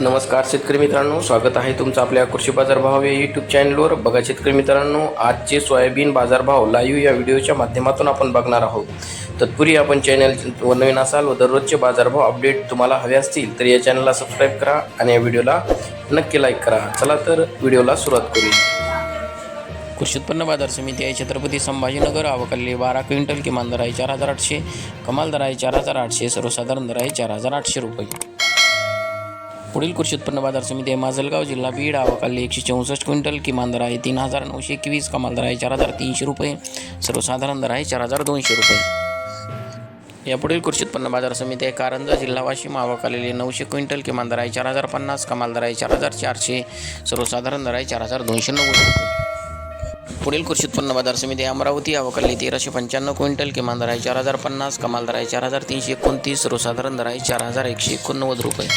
नमस्कार शेतकरी मित्रांनो स्वागत आहे तुमचं आपल्या कृषी बाजार भाव या यूट्यूब चॅनलवर बघा शेतकरी मित्रांनो आजचे सोयाबीन बाजारभाव लाईव्ह या व्हिडिओच्या माध्यमातून आपण बघणार आहोत. तत्पूर्वी आपण चॅनल व नवीन असाल व दररोजचे बाजारभाव अपडेट तुम्हाला हवे असतील तर या चॅनलला सबस्क्राईब करा आणि या व्हिडिओला नक्की लाईक करा. चला तर व्हिडिओला सुरुवात करूया. कृषी उत्पन्न बाजार समिती आहे छत्रपती संभाजीनगर आवकल्ली बारा क्विंटल किमान दर आहे चार हजार आठशे कमाल दर आहे चार हजार आठशे सर्वसाधारण दर आहे चार हजार आठशे रुपये. पुढील कृषी उत्पन्न बाजार समिती आहे. माजलगाव जिल्हा बीड आवकाली एकशे चौसष्ट क्विंटल किमान दर आहे तीन हजार नऊशे एकवीस कमाल दर आहे चार हजार तीनशे रुपये. सर्वसाधारण दर आहे चार हजार दोनशे रुपये. यापुढील कृषी उत्पन्न बाजार समिती आहे. कारंजा जिल्हा वाशिम आवक नऊशे क्विंटल किमान दर आहे चार हजार पन्नास कमाल दर आहे चार हजार चारशे. सर्वसाधारण दर आहे चार हजार दोनशे नव्वद रुपये. पुढील कृषी उत्पन्न बाजार समिती आहे. अमरावती अवकल्ली तेराशे पंच्याण्णव क्विंटल किमान दर आहे चार हजार पन्नास कमाल दर आहे चार हजार तीनशे एकोणतीस सर्वसाधारण दर आहे चार हजार एकशे एकोणनव्वद रुपये.